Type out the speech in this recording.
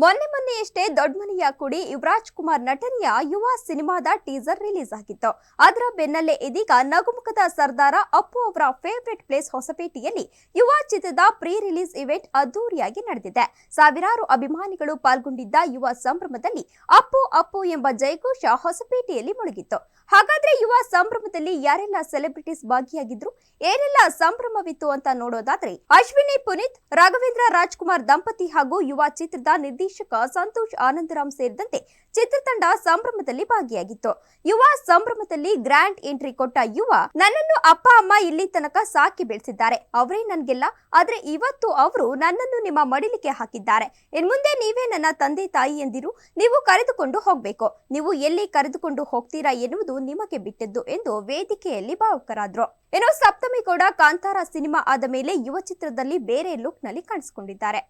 ಮೊನ್ನೆ ಮೊನ್ನೆಯಷ್ಟೇ ದೊಡ್ಡಮನೆಯ ಕುಡಿ ಯುವರಾಜ್ ಕುಮಾರ್ ನಟನೆಯ ಯುವ ಸಿನಿಮಾದ ಟೀಸರ್ ರಿಲೀಸ್ ಆಗಿತ್ತು. ಅದರ ಬೆನ್ನಲ್ಲೇ ಇದೀಗ ನಗುಮುಖದ ಸರ್ದಾರ ಅಪ್ಪು ಅವರ ಫೇವರಿಟ್ ಪ್ಲೇಸ್ ಹೊಸಪೇಟೆಯಲ್ಲಿ ಯುವ ಚಿತ್ರದ ಪ್ರೀ ರಿಲೀಸ್ ಇವೆಂಟ್ ಅದ್ದೂರಿಯಾಗಿ ನಡೆದಿದೆ. ಸಾವಿರಾರು ಅಭಿಮಾನಿಗಳು ಪಾಲ್ಗೊಂಡಿದ್ದ ಯುವ ಸಂಭ್ರಮದಲ್ಲಿ ಅಪ್ಪು ಅಪ್ಪು ಎಂಬ ಜಯಘೋಷ ಹೊಸಪೇಟೆಯಲ್ಲಿ ಮುಳುಗಿತ್ತು. ಹಾಗಾದ್ರೆ ಯುವ ಸಂಭ್ರಮದಲ್ಲಿ ಯಾರೆಲ್ಲ ಸೆಲೆಬ್ರಿಟೀಸ್ ಭಾಗಿಯಾಗಿದ್ರು? ಏನೆಲ್ಲ ಸಂಭ್ರಮವಿತ್ತು ಅಂತ ನೋಡೋದಾದ್ರೆ ಅಶ್ವಿನಿ ಪುನೀತ್, ರಾಘವೇಂದ್ರ ರಾಜ್ಕುಮಾರ್ ದಂಪತಿ ಹಾಗೂ ಯುವ ಚಿತ್ರದ ನಿರ್ದೇಶಕ ಸಂತೋಷ್ ಆನಂದರಾಮ್ ಸೇರಿದಂತೆ ಚಿತ್ರತಂಡ ಸಂಭ್ರಮದಲ್ಲಿ ಭಾಗಿಯಾಗಿತ್ತು. ಯುವ ಸಂಭ್ರಮದಲ್ಲಿ ಗ್ರ್ಯಾಂಡ್ ಎಂಟ್ರಿ ಕೊಟ್ಟ ಯುವ ನನ್ನನ್ನು ಅಪ್ಪ, ಅಮ್ಮ ಇಲ್ಲಿ ತನಕ ಸಾಕಿ ಬೆಳೆಸಿದ್ದಾರೆ. ಅವರೇ ನನ್ಗೆಲ್ಲ, ಆದ್ರೆ ಇವತ್ತು ಅವರು ನನ್ನನ್ನು ನಿಮ್ಮ ಮಡಿಲಿಗೆ ಹಾಕಿದ್ದಾರೆ. ಇನ್ ಮುಂದೆ ನೀವೇ ನನ್ನ ತಂದೆ, ತಾಯಿ ಎಂದಿರು ನೀವು ಕರೆದುಕೊಂಡು ಹೋಗ್ಬೇಕು. ನೀವು ಎಲ್ಲಿ ಕರೆದುಕೊಂಡು ಹೋಗ್ತೀರಾ ಎನ್ನುವುದು ನಿಮಗೆ ಬಿಟ್ಟದ್ದು ಎಂದು ವೇದಿಕೆಯಲ್ಲಿ ಭಾವುಕರಾದ್ರು. ಇನ್ನು ಸಪ್ತಮಿ ಕೂಡ ಕಾಂತಾರ ಸಿನಿಮಾ ಆದ ಮೇಲೆ ಯುವ ಚಿತ್ರದಲ್ಲಿ ಬೇರೆ ಲುಕ್ನಲ್ಲಿ ಕಾಣಿಸಿಕೊಂಡಿದ್ದಾರೆ.